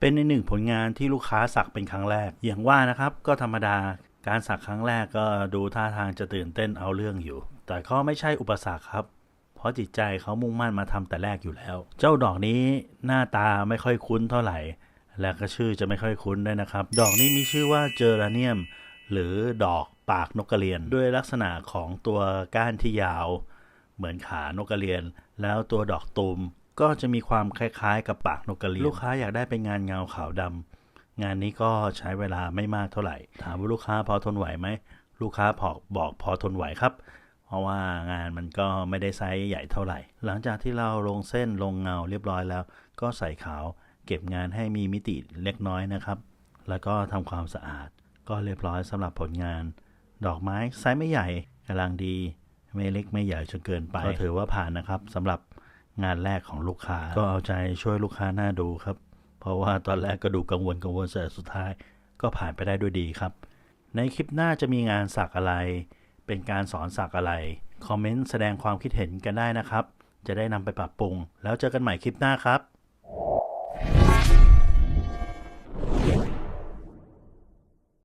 เป็นในหนึ่งผลงานที่ลูกค้าสักเป็นครั้งแรก อย่างว่านะครับก็ธรรมดาการสักครั้งแรกก็ดูท่าทางจะตื่นเต้นเอาเรื่องอยู่ แต่ก็ไม่ใช่อุปสรรคครับ เพราะจิตใจเขามุ่งมั่นมาทำแต่แรกอยู่แล้ว เจ้าดอกนี้หน้าตาไม่ค่อยคุ้นเท่าไหร่ และก็ชื่อจะไม่ค่อยคุ้นด้วยนะครับ ดอกนี้มีชื่อว่าเจอราเนียม หรือดอกปากนกกระเรียน ด้วยลักษณะของตัวก้านที่ยาว เหมือนขานกกระเรียน แล้วตัวดอกตูม ก็จะมีความคล้ายๆ กับปากนกกระเรียนลูกค้าอยากได้เป็นงานเงาขาวดำงานนี้ก็ใช้เวลาไม่มากเท่าไหร่ ถามว่าลูกค้าพอทนไหวไหมลูกค้าพอบอกพอทนไหวครับ เพราะว่างานมันก็ไม่ได้ไซส์ใหญ่เท่าไหร่ หลังจากที่เราลงเส้นลงเงาเรียบร้อยแล้ว ก็ใส่ขาวเก็บงานให้มีมิติเล็กน้อยนะครับ แล้วก็ทำความสะอาด ก็เรียบร้อยสำหรับผลงาน ดอกไม้ไซส์ไม่ใหญ่กำลังดี ไม่เล็กไม่ใหญ่จนเกินไปก็ถือว่าผ่านนะครับสำหรับ งานแรกของลูกค้า ก็เอาใจช่วยลูกค้าหน้าดูครับ เพราะว่าตอนแรกก็ดูกังวลกังวลแต่สุดท้าย ก็ผ่านไปได้ด้วยดีครับ ในคลิปหน้าจะมีงานสักอะไร เป็นการสอนสักอะไร คอมเมนต์แสดงความคิดเห็นกันได้นะครับ จะได้นำไปปรับปรุง แล้วเจอกันใหม่คลิปหน้าครับ